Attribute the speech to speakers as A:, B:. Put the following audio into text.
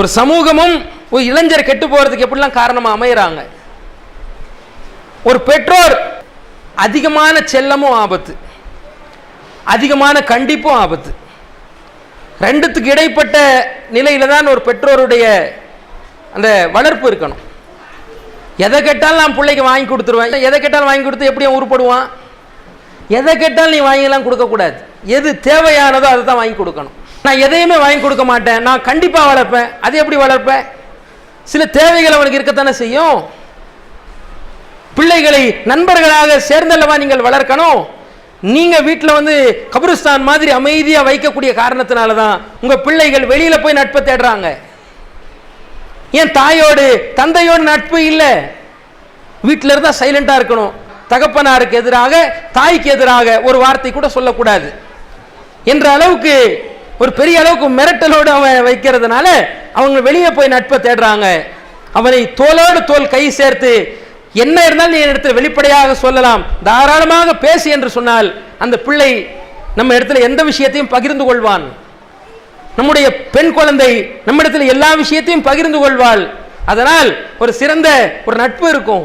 A: ஒரு சமூகமும் ஒரு இளைஞர் கெட்டு போகிறதுக்கு எப்படிலாம் காரணமாக அமையிறாங்க? ஒரு பெற்றோர் அதிகமான செல்லமும் ஆபத்து அதிகமான கண்டிப்பும் ஆபத்து. ரெண்டுத்துக்கு இடைப்பட்ட நிலையில தான் ஒரு பெற்றோருடைய அந்த வளர்ப்பு இருக்கணும். எதை கேட்டாலும் நான் பிள்ளைக்கு வாங்கி கொடுத்துருவேன். எதை கேட்டாலும் வாங்கி கொடுத்து எப்படியும் உருப்படுவான்? எதை கேட்டாலும் நீ வாங்கிலாம் கொடுக்கக்கூடாது. எது தேவையானதோ அதை தான் வாங்கி கொடுக்கணும். நான் எதையுமே வாங்கி கொடுக்க மாட்டேன். நான் கண்டிப்பாக வளர்ப்பேன். அது எப்படி வளர்ப்பேன்? சில தேவைகள் அவனுக்கு இருக்கத்தானே செய்யும்? பிள்ளைகளை நண்பர்களாக சேர்ந்தல்லவா நீங்கள் வளர்க்கணும்? நீங்கள் வீட்டில் வந்து கபிரிஸ்தான் மாதிரி அமைதியாக வைக்கக்கூடிய காரணத்தினால தான் உங்கள் பிள்ளைகள் வெளியில் போய் நட்பை தேடுறாங்க. ஏன் தாயோடு தந்தையோடு நட்பு இல்லை. வீட்டில் இருந்தால் சைலண்டாக இருக்கணும். தகப்பனாருக்கு எதிராக தாய்க்கு எதிராக ஒரு வார்த்தை கூட சொல்லக்கூடாது. என்ற அளவுக்கு ஒரு பெரிய அளவுக்கு மிரட்டலோடு அவன் வைக்கிறதுனால அவங்க வெளியே போய் நட்பை தேடுறாங்க. அவனை தோலோடு தோல் கை சேர்த்து என்ன இருந்தாலும் நீ இடத்துல வெளிப்படையாக சொல்லலாம். தாராளமாக பேசு என்று சொன்னால் அந்த பிள்ளை நம்ம இடத்துல எந்த விஷயத்தையும் பகிர்ந்து கொள்வான். நம்முடைய பெண் குழந்தை நம்மிடத்தில் எல்லா விஷயத்தையும் பகிர்ந்து கொள்வாள். அதனால் ஒரு சிறந்த ஒரு நட்பு இருக்கும்.